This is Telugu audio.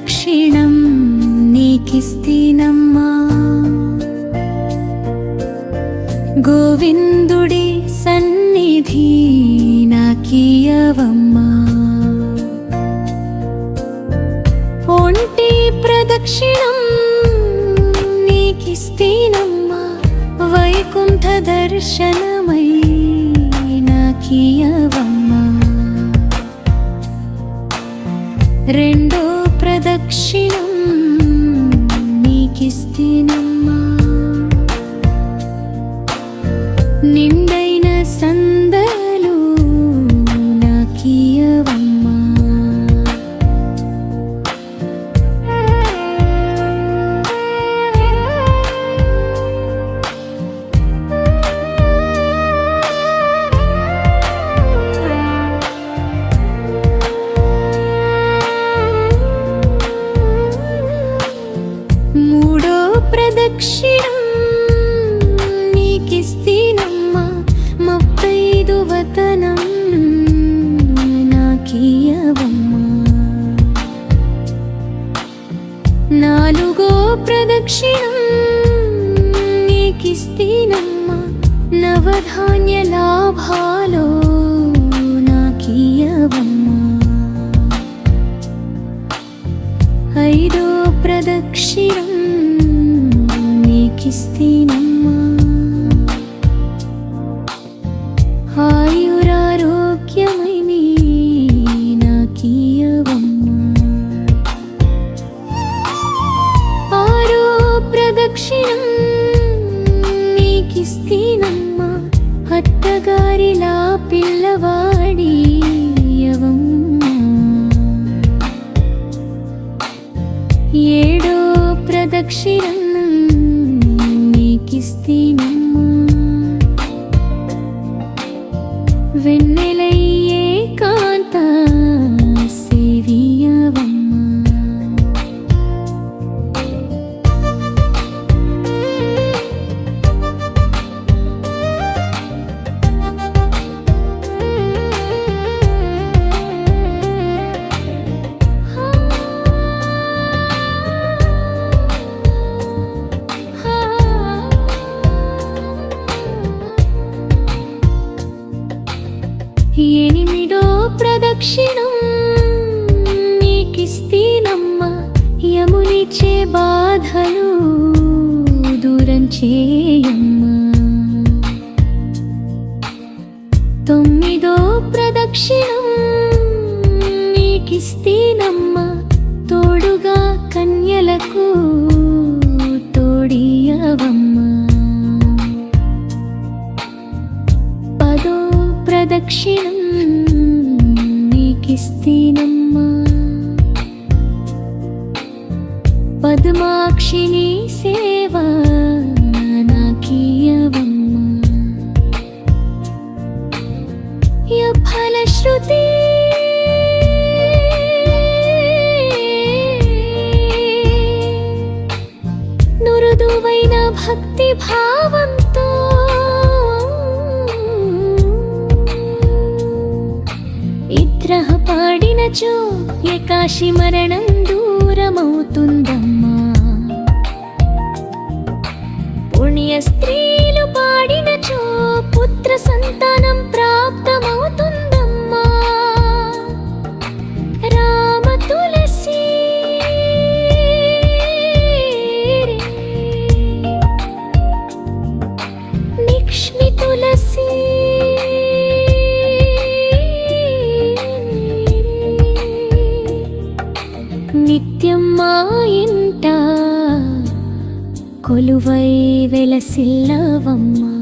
దక్షిణం నీకిస్తీనమ్మా. గోవిందుడి సన్నిధి నాకీయవమ్మా. ఒంటి ప్రదక్షిణం నీకిస్తీనమ్మా. వైకుంఠ దర్శనమై నాకీయవమ్మా. రెండో ప్రదక్షిణం నీకిస్తేనమ్మా ప్రదక్షిణం నీకిస్తీనమ్మా. ముప్పైదు వతనం నాకీయవమ్మా నాలుగో ప్రదక్షిణం నీకిస్తేనమ్మా ఆయురారోగ్యమై నీ నాకీయవమ్మా ఆరో ప్రదక్షిణం నీకిస్తేనమ్మా. అత్తగారిలా పిల్లవాడి యవమ్మా ఏడో ప్రదక్షిణం నీకిస్తేనమ్మా వెన్నెలయ్య ప్రదక్షిణం. నీకిస్తేనమ్మా యమునిచ్చే బాధలు దూరం చేయమ్మా. తొమ్మిదో ప్రదక్షిణం. నీకిస్తీనమ్మ తోడుగా కన్యలకు తోడియవమ్మా. పదో ప్రదక్షిణం. నీకిస్తేనమ్మా పద్మాక్షిని సేవ నాకీయవమ్మా. ఫలశ్రుతి నురుదువైన భక్తి భావం పాడినచో ఏకాశి మరణం దూరమవుతుందమ్మా. పుణ్య స్త్రీలు పాడినచో పుత్ర సంతానం ప్రాప్త ఇంట కొలువై వెలసిల్లవమ్మా.